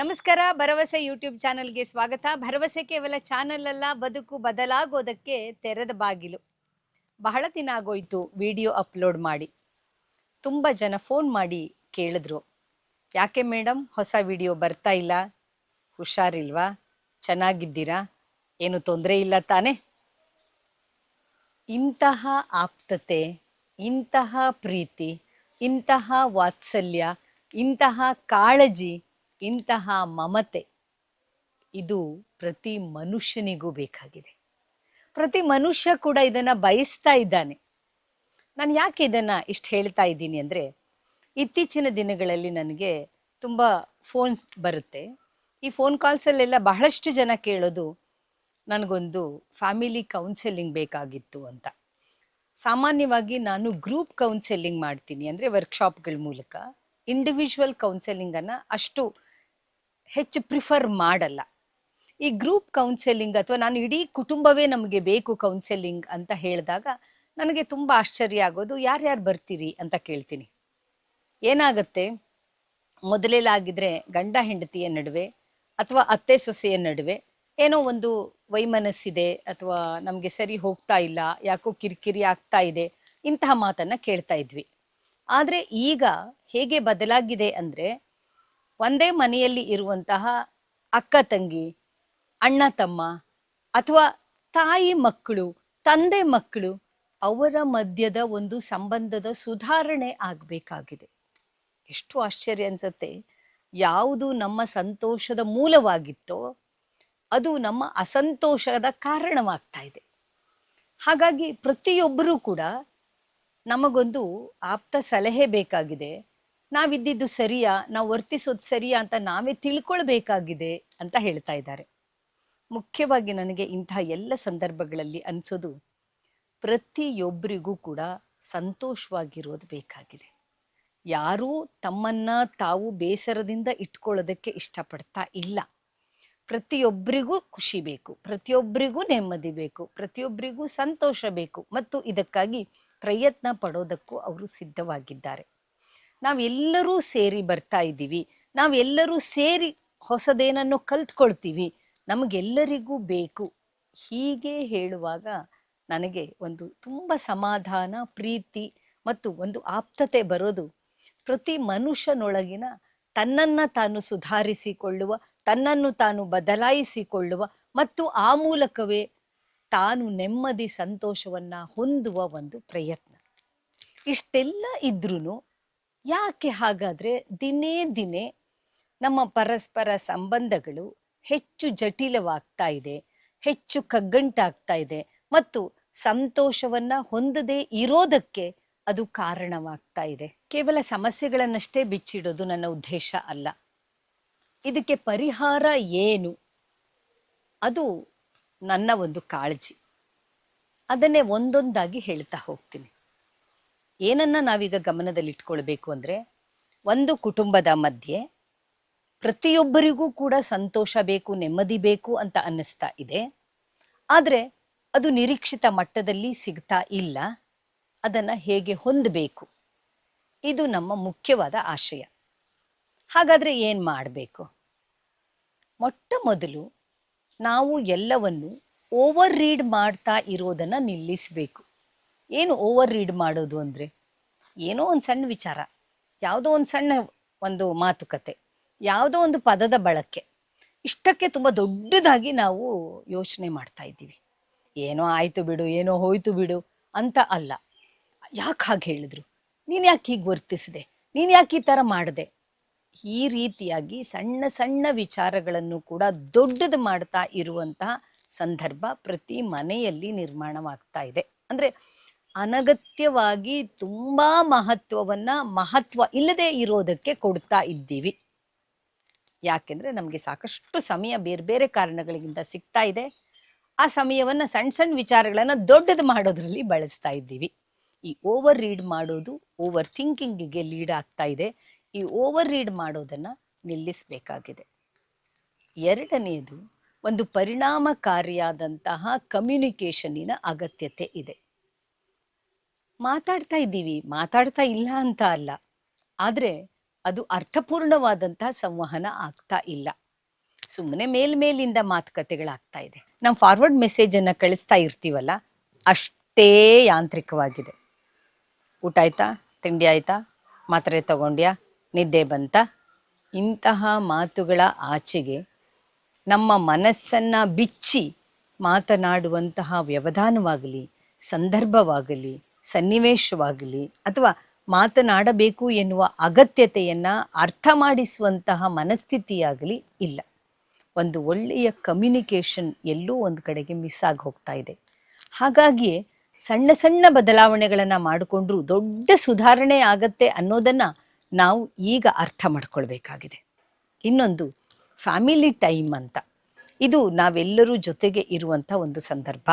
ನಮಸ್ಕಾರ, ಭರವಸೆ ಯೂಟ್ಯೂಬ್ ಚಾನಲ್ಗೆ ಸ್ವಾಗತ. ಭರವಸೆ ಕೇವಲ ಚಾನೆಲ್ ಅಲ್ಲ, ಬದುಕು ಬದಲಾಗೋದಕ್ಕೆ ತೆರೆದ ಬಾಗಿಲು. ಬಹಳ ದಿನ ಆಗೋಯ್ತು ವಿಡಿಯೋ ಅಪ್ಲೋಡ್ ಮಾಡಿ. ತುಂಬ ಜನ ಫೋನ್ ಮಾಡಿ ಕೇಳಿದ್ರು. ಯಾಕೆ ಮೇಡಮ್ ಹೊಸ ವಿಡಿಯೋ ಬರ್ತಾ ಇಲ್ಲ? ಹುಷಾರಿಲ್ವಾ? ಚೆನ್ನಾಗಿದ್ದೀರಾ? ಏನು ತೊಂದರೆ ಇಲ್ಲ ತಾನೇ? ಇಂತಹ ಆಪ್ತತೆ, ಇಂತಹ ಪ್ರೀತಿ, ಇಂತಹ ವಾತ್ಸಲ್ಯ, ಇಂತಹ ಕಾಳಜಿ ಇಂತಹ ಮಮತೆ ಇದು ಪ್ರತಿ ಮನುಷ್ಯನಿಗೂ ಬೇಕಾಗಿದೆ. ಪ್ರತಿ ಮನುಷ್ಯ ಕೂಡ ಇದನ್ನ ಬಯಸ್ತಾ ಇದ್ದಾನೆ. ನಾನು ಯಾಕೆ ಇದನ್ನ ಇಷ್ಟು ಹೇಳ್ತಾ ಇದ್ದೀನಿ ಅಂದ್ರೆ, ಇತ್ತೀಚಿನ ದಿನಗಳಲ್ಲಿ ನನಗೆ ತುಂಬ ಫೋನ್ಸ್ ಬರುತ್ತೆ. ಈ ಫೋನ್ ಕಾಲ್ಸಲ್ಲೆಲ್ಲ ಬಹಳಷ್ಟು ಜನ ಕೇಳೋದು ನನಗೊಂದು ಫ್ಯಾಮಿಲಿ ಕೌನ್ಸೆಲಿಂಗ್ ಬೇಕಾಗಿತ್ತು ಅಂತ. ಸಾಮಾನ್ಯವಾಗಿ ನಾನು ಗ್ರೂಪ್ ಕೌನ್ಸೆಲಿಂಗ್ ಮಾಡ್ತೀನಿ. ಅಂದರೆ ವರ್ಕ್ಶಾಪ್ಗಳ ಮೂಲಕ. ಇಂಡಿವಿಜುವಲ್ ಕೌನ್ಸೆಲಿಂಗನ್ನು ಅಷ್ಟು ಹೆಚ್ಚು ಪ್ರಿಫರ್ ಮಾಡಲ್ಲ. ಈ ಗ್ರೂಪ್ ಕೌನ್ಸೆಲಿಂಗ್ ಅಥವಾ ನಾನು ಇಡೀ ಕುಟುಂಬವೇ ನಮಗೆ ಬೇಕು ಕೌನ್ಸೆಲಿಂಗ್ ಅಂತ ಹೇಳಿದಾಗ ನನಗೆ ತುಂಬ ಆಶ್ಚರ್ಯ ಆಗೋದು, ಯಾರ್ಯಾರು ಬರ್ತೀರಿ ಅಂತ ಕೇಳ್ತೀನಿ. ಏನಾಗತ್ತೆ? ಮೊದಲೆಲ್ಲಾಗಿದ್ರೆ ಗಂಡ ಹೆಂಡತಿಯ ನಡುವೆ ಅಥವಾ ಅತ್ತೆ ಸೊಸೆಯ ನಡುವೆ ಏನೋ ಒಂದು ವೈಮನಸ್ಸಿದೆ ಅಥವಾ ನಮಗೆ ಸರಿ ಹೋಗ್ತಾ ಇಲ್ಲ, ಯಾಕೋ ಕಿರಿಕಿರಿ ಆಗ್ತಾ ಇದೆ ಇಂತಹ ಮಾತನ್ನ ಕೇಳ್ತಾ ಇದ್ವಿ. ಆದರೆ ಈಗ ಹೇಗೆ ಬದಲಾಗಿದೆ ಅಂದರೆ ಒಂದೇ ಮನೆಯಲ್ಲಿ ಇರುವಂತಹ ಅಕ್ಕ ತಂಗಿ, ಅಣ್ಣ ತಮ್ಮ ಅಥವಾ ತಾಯಿ ಮಕ್ಕಳು, ತಂದೆ ಮಕ್ಕಳು ಅವರ ಮಧ್ಯದ ಒಂದು ಸಂಬಂಧದ ಸುಧಾರಣೆ ಆಗಬೇಕಾಗಿದೆ. ಎಷ್ಟು ಆಶ್ಚರ್ಯ ಅನ್ಸತ್ತೆ. ಯಾವುದು ನಮ್ಮ ಸಂತೋಷದ ಮೂಲವಾಗಿತ್ತೋ ಅದು ನಮ್ಮ ಅಸಂತೋಷದ ಕಾರಣವಾಗ್ತಾ ಇದೆ. ಹಾಗಾಗಿ ಪ್ರತಿಯೊಬ್ಬರೂ ಕೂಡ ನಮಗೊಂದು ಆಪ್ತ ಸಲಹೆ ಬೇಕಾಗಿದೆ. ನಾವಿದ್ದಿದ್ದು ಸರಿಯಾ? ನಾವು ವರ್ತಿಸೋದು ಸರಿಯಾ ಅಂತ ನಾವೇ ತಿಳ್ಕೊಳ್ಬೇಕಾಗಿದೆ ಅಂತ ಹೇಳ್ತಾ ಇದ್ದಾರೆ. ಮುಖ್ಯವಾಗಿ ನನಗೆ ಇಂತಹ ಎಲ್ಲ ಸಂದರ್ಭಗಳಲ್ಲಿ ಅನಿಸೋದು ಪ್ರತಿಯೊಬ್ಬರಿಗೂ ಕೂಡ ಸಂತೋಷವಾಗಿರೋದು ಬೇಕಾಗಿದೆ. ಯಾರೂ ತಮ್ಮನ್ನ ತಾವು ಬೇಸರದಿಂದ ಇಟ್ಕೊಳ್ಳೋದಕ್ಕೆ ಇಷ್ಟಪಡ್ತಾ ಇಲ್ಲ. ಪ್ರತಿಯೊಬ್ಬರಿಗೂ ಖುಷಿ ಬೇಕು ಪ್ರತಿಯೊಬ್ಬರಿಗೂ ನೆಮ್ಮದಿ ಬೇಕು ಪ್ರತಿಯೊಬ್ಬರಿಗೂ ಸಂತೋಷ ಬೇಕು ಮತ್ತು ಇದಕ್ಕಾಗಿ ಪ್ರಯತ್ನ ಪಡೋದಕ್ಕೂ ಅವರು ಸಿದ್ಧವಾಗಿದ್ದಾರೆ. ನಾವೆಲ್ಲರೂ ಸೇರಿ ಬರ್ತಾ ಇದ್ದೀವಿ. ನಾವೆಲ್ಲರೂ ಸೇರಿ ಹೊಸದೇನನ್ನು ಕಲ್ತ್ಕೊಳ್ತೀವಿ. ನಮಗೆಲ್ಲರಿಗೂ ಬೇಕು. ಹೀಗೆ ಹೇಳುವಾಗ ನನಗೆ ಒಂದು ತುಂಬ ಸಮಾಧಾನ, ಪ್ರೀತಿ ಮತ್ತು ಒಂದು ಆಪ್ತತೆ ಬರೋದು. ಪ್ರತಿ ಮನುಷ್ಯನೊಳಗಿನ ತನ್ನನ್ನು ತಾನು ಸುಧಾರಿಸಿಕೊಳ್ಳುವ, ತನ್ನನ್ನು ತಾನು ಬದಲಾಯಿಸಿಕೊಳ್ಳುವ ಮತ್ತು ಆ ಮೂಲಕವೇ ತಾನು ನೆಮ್ಮದಿ, ಸಂತೋಷವನ್ನ ಹೊಂದುವ ಒಂದು ಪ್ರಯತ್ನ. ಇಷ್ಟೆಲ್ಲ ಇದ್ರೂ ಯಾಕೆ ಹಾಗಾದ್ರೆ ದಿನೇ ದಿನೇ ನಮ್ಮ ಪರಸ್ಪರ ಸಂಬಂಧಗಳು ಹೆಚ್ಚು ಜಟಿಲವಾಗ್ತಾ ಇದೆ, ಹೆಚ್ಚು ಕಗ್ಗಂಟಾಗ್ತಾ ಇದೆ ಮತ್ತು ಸಂತೋಷವನ್ನ ಹೊಂದದೇ ಇರೋದಕ್ಕೆ ಅದು ಕಾರಣವಾಗ್ತಾ ಇದೆ. ಕೇವಲ ಸಮಸ್ಯೆಗಳನ್ನಷ್ಟೇ ಬಿಚ್ಚಿಡೋದು ನನ್ನ ಉದ್ದೇಶ ಅಲ್ಲ. ಇದಕ್ಕೆ ಪರಿಹಾರ ಏನು? ಅದು ನನ್ನ ಒಂದು ಕಾಳಜಿ. ಅದನ್ನೇ ಒಂದೊಂದಾಗಿ ಹೇಳ್ತಾ ಹೋಗ್ತೀನಿ. ಏನನ್ನ ನಾವೀಗ ಗಮನದಲ್ಲಿಟ್ಕೊಳ್ಬೇಕು ಅಂದ್ರೆ ಒಂದು ಕುಟುಂಬದ ಮಧ್ಯೆ ಪ್ರತಿಯೊಬ್ಬರಿಗೂ ಕೂಡ ಸಂತೋಷ ಬೇಕು, ನೆಮ್ಮದಿ ಬೇಕು ಅಂತ ಅನ್ನಿಸ್ತಾ ಇದೆ. ಆದರೆ ಅದು ನಿರೀಕ್ಷಿತ ಮಟ್ಟದಲ್ಲಿ ಸಿಗ್ತಾ ಇಲ್ಲ. ಅದನ್ನ ಹೇಗೆ ಹೊಂದಬೇಕು? ಇದು ನಮ್ಮ ಮುಖ್ಯವಾದ ಆಶಯ. ಹಾಗಾದ್ರೆ ಏನು ಮಾಡಬೇಕು? ಮೊಟ್ಟ ಮೊದಲು ನಾವು ಎಲ್ಲವನ್ನು ಓವರ್ ರೀಡ್ ಮಾಡ್ತಾ ಇರೋದನ್ನ ನಿಲ್ಲಿಸಬೇಕು. ಏನು ಓವರ್ ರೀಡ್ ಮಾಡೋದು ಅಂದ್ರೆ? ಏನೋ ಒಂದು ಸಣ್ಣ ವಿಚಾರ, ಯಾವುದೋ ಒಂದು ಸಣ್ಣ ಒಂದು ಮಾತುಕತೆ, ಯಾವುದೋ ಒಂದು ಪದದ ಬಳಕೆ, ಇಷ್ಟಕ್ಕೆ ತುಂಬ ದೊಡ್ಡದಾಗಿ ನಾವು ಯೋಚನೆ ಮಾಡ್ತಾ ಇದ್ದೀವಿ. ಏನೋ ಆಯಿತು ಬಿಡು, ಏನೋ ಹೋಯ್ತು ಬಿಡು ಅಂತ ಅಲ್ಲ. ಯಾಕೆ ಹಾಗೆ ಹೇಳಿದ್ರು? ನೀನು ಯಾಕೆ ಹೀಗೆ ವರ್ತಿಸಿದೆ? ನೀನು ಯಾಕೆ ಈ ಥರ ಮಾಡಿದೆ? ಈ ರೀತಿಯಾಗಿ ಸಣ್ಣ ಸಣ್ಣ ವಿಚಾರಗಳನ್ನು ಕೂಡ ದೊಡ್ಡದು ಮಾಡ್ತಾ ಇರುವಂತಹ ಸಂದರ್ಭ ಪ್ರತಿ ಮನೆಯಲ್ಲಿ ನಿರ್ಮಾಣವಾಗ್ತಾ ಇದೆ. ಅಂದ್ರೆ ಅನಗತ್ಯವಾಗಿ ತುಂಬಾ ಮಹತ್ವವನ್ನ ಮಹತ್ವ ಇಲ್ಲದೆ ಇರೋದಕ್ಕೆ ಕೊಡ್ತಾ ಇದ್ದೀವಿ. ಯಾಕೆಂದ್ರೆ ನಮಗೆ ಸಾಕಷ್ಟು ಸಮಯ ಬೇರೆ ಬೇರೆ ಕಾರಣಗಳಿಗಿಂತ ಸಿಗ್ತಾ ಇದೆ. ಆ ಸಮಯವನ್ನ ಸಣ್ಣ ಸಣ್ಣ ವಿಚಾರಗಳನ್ನ ದೊಡ್ಡದು ಮಾಡೋದ್ರಲ್ಲಿ ಬಳಸ್ತಾ ಇದ್ದೀವಿ. ಈ ಓವರ್ ರೀಡ್ ಮಾಡೋದು, ಓವರ್ ಥಿಂಕಿಂಗಿಗೆ ಲೀಡ್ ಆಗ್ತಾ ಇದೆ. ಈ ಓವರ್ ರೀಡ್ ಮಾಡೋದನ್ನ ನಿಲ್ಲಿಸಬೇಕಾಗಿದೆ. ಎರಡನೆಯದು ಒಂದು ಪರಿಣಾಮಕಾರಿಯಾದಂತಹ ಕಮ್ಯುನಿಕೇಶನ್ನಿನ ಅಗತ್ಯತೆ ಇದೆ. ಮಾತಾಡ್ತಾ ಇದ್ದೀವಿ, ಮಾತಾಡ್ತಾ ಇಲ್ಲ ಅಂತ ಅಲ್ಲ. ಆದರೆ ಅದು ಅರ್ಥಪೂರ್ಣವಾದಂಥ ಸಂವಹನ ಆಗ್ತಾ ಇಲ್ಲ. ಸುಮ್ಮನೆ ಮೇಲ್ಮೇಲಿಂದ ಮಾತುಕತೆಗಳಾಗ್ತಾ ಇದೆ. ನಾವು ಫಾರ್ವರ್ಡ್ ಮೆಸೇಜ್ ಅನ್ನ ಕಳಿಸ್ತಾ ಇರ್ತೀವಲ್ಲ, ಅಷ್ಟೇ ಯಾಂತ್ರಿಕವಾಗಿದೆ. ಊಟ ಆಯ್ತಾ? ತಿಂಡಿ ಆಯ್ತಾ? ಮಾತ್ರೆ ತಗೊಂಡ್ಯಾ? ನಿದ್ದೆ ಬಂತ? ಇಂತಹ ಮಾತುಗಳ ಆಚೆಗೆ ನಮ್ಮ ಮನಸ್ಸನ್ನ ಬಿಚ್ಚಿ ಮಾತನಾಡುವಂತಹ ವ್ಯವಧಾನವಾಗಲಿ, ಸಂದರ್ಭವಾಗಲಿ ಸನ್ನಿವೇಶವಾಗಲಿ ಅಥವಾ ಮಾತನಾಡಬೇಕು ಎನ್ನುವ ಅಗತ್ಯತೆಯನ್ನು ಅರ್ಥ ಮಾಡಿಸುವಂತಹ ಮನಸ್ಥಿತಿಯಾಗಲಿ ಇಲ್ಲ. ಒಂದು ಒಳ್ಳೆಯ ಕಮ್ಯುನಿಕೇಷನ್ ಎಲ್ಲೋ ಒಂದು ಕಡೆಗೆ ಮಿಸ್ ಆಗಿ ಹೋಗ್ತಾ ಇದೆ. ಹಾಗಾಗಿ ಸಣ್ಣ ಸಣ್ಣ ಬದಲಾವಣೆಗಳನ್ನು ಮಾಡಿಕೊಂಡ್ರೂ ದೊಡ್ಡ ಸುಧಾರಣೆ ಆಗತ್ತೆ ಅನ್ನೋದನ್ನ ನಾವು ಈಗ ಅರ್ಥ ಮಾಡ್ಕೊಳ್ಬೇಕಾಗಿದೆ. ಇನ್ನೊಂದು ಫ್ಯಾಮಿಲಿ ಟೈಮ್ ಅಂತ. ಇದು ನಾವೆಲ್ಲರೂ ಜೊತೆಗೆ ಇರುವಂಥ ಒಂದು ಸಂದರ್ಭ.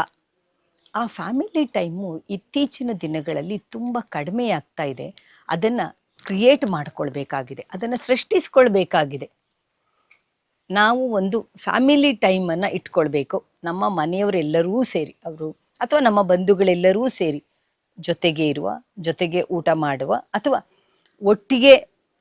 ಆ ಫ್ಯಾಮಿಲಿ ಟೈಮು ಇತ್ತೀಚಿನ ದಿನಗಳಲ್ಲಿ ತುಂಬ ಕಡಿಮೆ ಆಗ್ತಾ ಇದೆ. ಅದನ್ನು ಕ್ರಿಯೇಟ್ ಮಾಡ್ಕೊಳ್ಬೇಕಾಗಿದೆ. ಅದನ್ನು ಸೃಷ್ಟಿಸ್ಕೊಳ್ಬೇಕಾಗಿದೆ. ನಾವು ಒಂದು ಫ್ಯಾಮಿಲಿ ಟೈಮನ್ನು ಇಟ್ಕೊಳ್ಬೇಕು. ನಮ್ಮ ಮನೆಯವರೆಲ್ಲರೂ ಸೇರಿ, ಅವರು ಅಥವಾ ನಮ್ಮ ಬಂಧುಗಳೆಲ್ಲರೂ ಸೇರಿ ಜೊತೆಗೆ ಇರುವ, ಜೊತೆಗೆ ಊಟ ಮಾಡುವ ಅಥವಾ ಒಟ್ಟಿಗೆ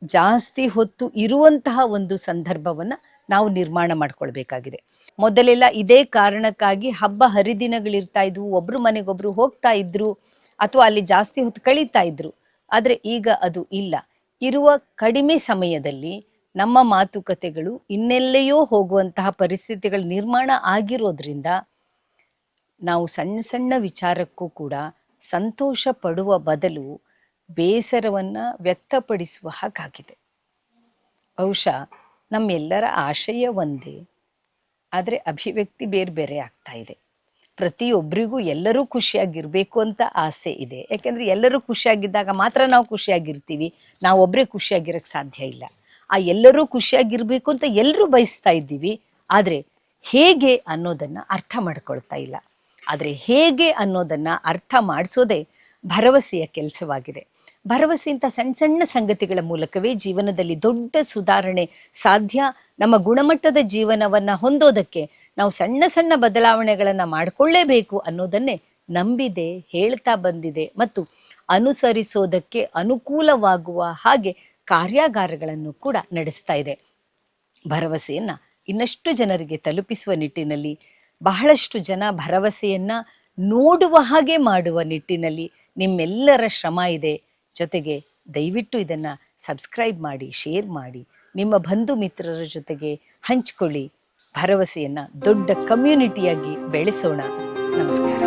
ಜಾಸ್ತಿ ಹೊತ್ತು ಇರುವಂತಹ ಒಂದು ಸಂದರ್ಭವನ್ನ ನಾವು ನಿರ್ಮಾಣ ಮಾಡ್ಕೊಳ್ಬೇಕಾಗಿದೆ. ಮೊದಲೆಲ್ಲ ಇದೇ ಕಾರಣಕ್ಕಾಗಿ ಹಬ್ಬ ಹರಿದಿನಗಳಿರ್ತಾ ಇದ್ವು, ಒಬ್ರು ಮನೆಗೊಬ್ರು ಹೋಗ್ತಾ ಇದ್ರು, ಅಥವಾ ಅಲ್ಲಿ ಜಾಸ್ತಿ ಹೊತ್ತು ಕಳೀತಾ ಇದ್ರು. ಆದ್ರೆ ಈಗ ಅದು ಇಲ್ಲ. ಇರುವ ಕಡಿಮೆ ಸಮಯದಲ್ಲಿ ನಮ್ಮ ಮಾತುಕತೆಗಳು ಇನ್ನೆಲ್ಲೆಯೋ ಹೋಗುವಂತಹ ಪರಿಸ್ಥಿತಿಗಳು ನಿರ್ಮಾಣ ಆಗಿರೋದ್ರಿಂದ ನಾವು ಸಣ್ಣ ಸಣ್ಣ ವಿಚಾರಕ್ಕೂ ಕೂಡ ಸಂತೋಷ ಪಡುವ ಬದಲು ಬೇಸರವನ್ನ ವ್ಯಕ್ತಪಡಿಸುವ ಹಾಗಾಗಿದೆ. ಬಹುಶಃ ನಮ್ಮೆಲ್ಲರ ಆಶಯ ಒಂದೇ. ಆದರೆ ಅಭಿವ್ಯಕ್ತಿ ಬೇರೆ ಬೇರೆ ಆಗ್ತಾ ಇದೆ. ಪ್ರತಿಯೊಬ್ಬರಿಗೂ ಎಲ್ಲರೂ ಖುಷಿಯಾಗಿರಬೇಕು ಅಂತ ಆಸೆ ಇದೆ. ಯಾಕೆಂದರೆ ಎಲ್ಲರೂ ಖುಷಿಯಾಗಿದ್ದಾಗ ಮಾತ್ರ ನಾವು ಖುಷಿಯಾಗಿರ್ತೀವಿ. ನಾವು ಒಬ್ಬರೇ ಖುಷಿಯಾಗಿರಕ್ಕೆ ಸಾಧ್ಯ ಇಲ್ಲ. ಆ ಎಲ್ಲರೂ ಖುಷಿಯಾಗಿರಬೇಕು ಅಂತ ಎಲ್ಲರೂ ಬಯಸ್ತಾ ಇದ್ದೀವಿ. ಆದರೆ ಹೇಗೆ ಅನ್ನೋದನ್ನು ಅರ್ಥ ಮಾಡ್ಕೊಳ್ತಾ ಇಲ್ಲ. ಆದರೆ ಹೇಗೆ ಅನ್ನೋದನ್ನು ಅರ್ಥ ಮಾಡಿಸೋದೇ ಭರವಸೆಯ ಕೆಲಸವಾಗಿದೆ. ಭರವಸೆ ಇಂಥ ಸಣ್ಣ ಸಣ್ಣ ಸಂಗತಿಗಳ ಮೂಲಕವೇ ಜೀವನದಲ್ಲಿ ದೊಡ್ಡ ಸುಧಾರಣೆ ಸಾಧ್ಯ. ನಮ್ಮ ಗುಣಮಟ್ಟದ ಜೀವನವನ್ನ ಹೊಂದೋದಕ್ಕೆ ನಾವು ಸಣ್ಣ ಸಣ್ಣ ಬದಲಾವಣೆಗಳನ್ನ ಮಾಡಿಕೊಳ್ಳೇಬೇಕು ಅನ್ನೋದನ್ನೇ ನಂಬಿದೆ, ಹೇಳ್ತಾ ಬಂದಿದೆ ಮತ್ತು ಅನುಸರಿಸೋದಕ್ಕೆ ಅನುಕೂಲವಾಗುವ ಹಾಗೆ ಕಾರ್ಯಾಗಾರಗಳನ್ನು ಕೂಡ ನಡೆಸ್ತಾ ಇದೆ. ಭರವಸೆಯನ್ನ ಇನ್ನಷ್ಟು ಜನರಿಗೆ ತಲುಪಿಸುವ ನಿಟ್ಟಿನಲ್ಲಿ, ಬಹಳಷ್ಟು ಜನ ಭರವಸೆಯನ್ನ ನೋಡುವ ಹಾಗೆ ಮಾಡುವ ನಿಟ್ಟಿನಲ್ಲಿ ನಿಮ್ಮೆಲ್ಲರ ಶ್ರಮ ಇದೆ. ಜೊತೆಗೆ ದಯವಿಟ್ಟು ಇದನ್ನ ಸಬ್ಸ್ಕ್ರೈಬ್ ಮಾಡಿ ಶೇರ್ ಮಾಡಿ. ನಿಮ್ಮ ಬಂಧು ಮಿತ್ರರ ಜೊತೆಗೆ ಹಂಚಿಕೊಳ್ಳಿ. ಭರವಸೆಯನ್ನು ದೊಡ್ಡ ಕಮ್ಯುನಿಟಿಯಾಗಿ ಬೆಳೆಸೋಣ. ನಮಸ್ಕಾರ.